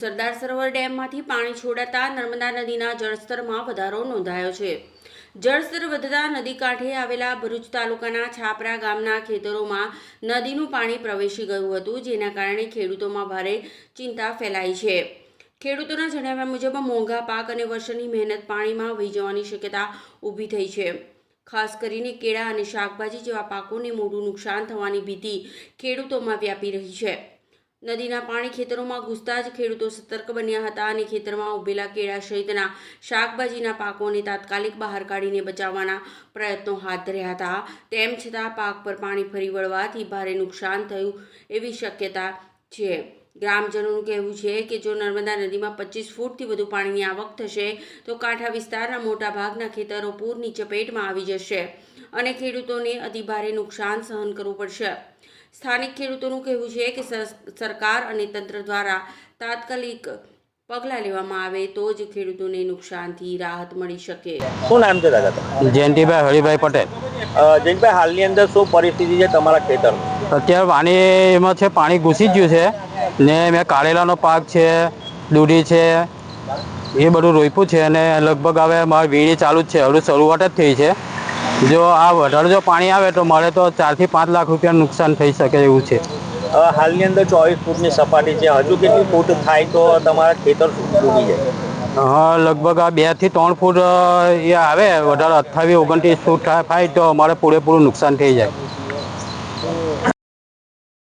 સરદાર સરોવર ડેમમાંથી પાણી છોડાતા નર્મદા નદીના જળસ્તરમાં વધારો નોંધાયો છે. જળસ્તર વધતા નદી કાંઠે આવેલા ભરૂચ તાલુકાના છાપરા ગામના ખેતરોમાં નદીનું પાણી પ્રવેશી ગયું હતું, જેના કારણે ખેડૂતોમાં ભારે ચિંતા ફેલાઈ છે. ખેડૂતોના જણાવ્યા મુજબ, મોંઘા પાક અને વર્ષની મહેનત પાણીમાં વહી જવાની શક્યતા ઊભી થઈ છે. ખાસ કરીને કેળા અને શાકભાજી જેવા પાકોને મોટું નુકસાન થવાની ભીતિ ખેડૂતોમાં વ્યાપી રહી છે. નદીના પાણી ખેતરોમાં ઘૂસતા જ ખેડૂતો સતર્ક બન્યા હતા અને ખેતરમાં ઉભેલા કેળા સહિતના શાકભાજીના પાકોને તાત્કાલિક બહાર કાઢીને બચાવવાના પ્રયત્નો હાથ ધર્યા હતા. તેમ છતાં પાક પર પાણી ફરી વળવાથી ભારે નુકસાન થયું એવી શક્યતા છે. ગ્રામજનોનું કહેવું છે કે જો નર્મદા નદીમાં પચીસ ફૂટથી વધુ પાણીની આવક થશે તો કાંઠા વિસ્તારના મોટા ભાગના ખેતરો પૂરની ચપેટમાં આવી જશે અને ખેડૂતોને અતિભારે નુકસાન સહન કરવું પડશે. સ્થાનિક ખેડૂતોનું કહેવું છે કે સર- સરકાર અને તંત્ર દ્વારા તાત્કાલિક પગલાં લેવામાં આવે તો જ ખેડૂતોને નુકસાનથી રાહત મળી શકે. શું નામ છે દાદા જયંતિભાઈ હરિભાઈ પટેલ. જયંતિભાઈ હાલની અંદર શું પરિસ્થિતિ છે તમારા ખેતર અત્યારે પાણી એમાં છે પાણી ઘૂસી જ ગયું છે. ને મેં કારેલાનો પાક છે દૂધી છે એ બધું રોપ્યું છે અને લગભગ હવે મારી વીણી ચાલુ જ છે. હજુ શરૂઆત જ થઈ છે. જો આ વધારે જો પાણી આવે તો મારે તો ચારથી પાંચ લાખ રૂપિયાનું નુકસાન થઈ શકે એવું છે. હાલની અંદર ચોવીસ ફૂટની સપાટી છે. હજુ કેટલી ફૂટ થાય તો તમારા ખેતર ડૂબી જાય? હા લગભગ આ બેથી ત્રણ ફૂટ એ આવે. વધારે અઠ્ઠાવીસ ઓગણત્રીસ ફૂટ થાય તો અમારે પૂરેપૂરું નુકસાન થઈ જાય.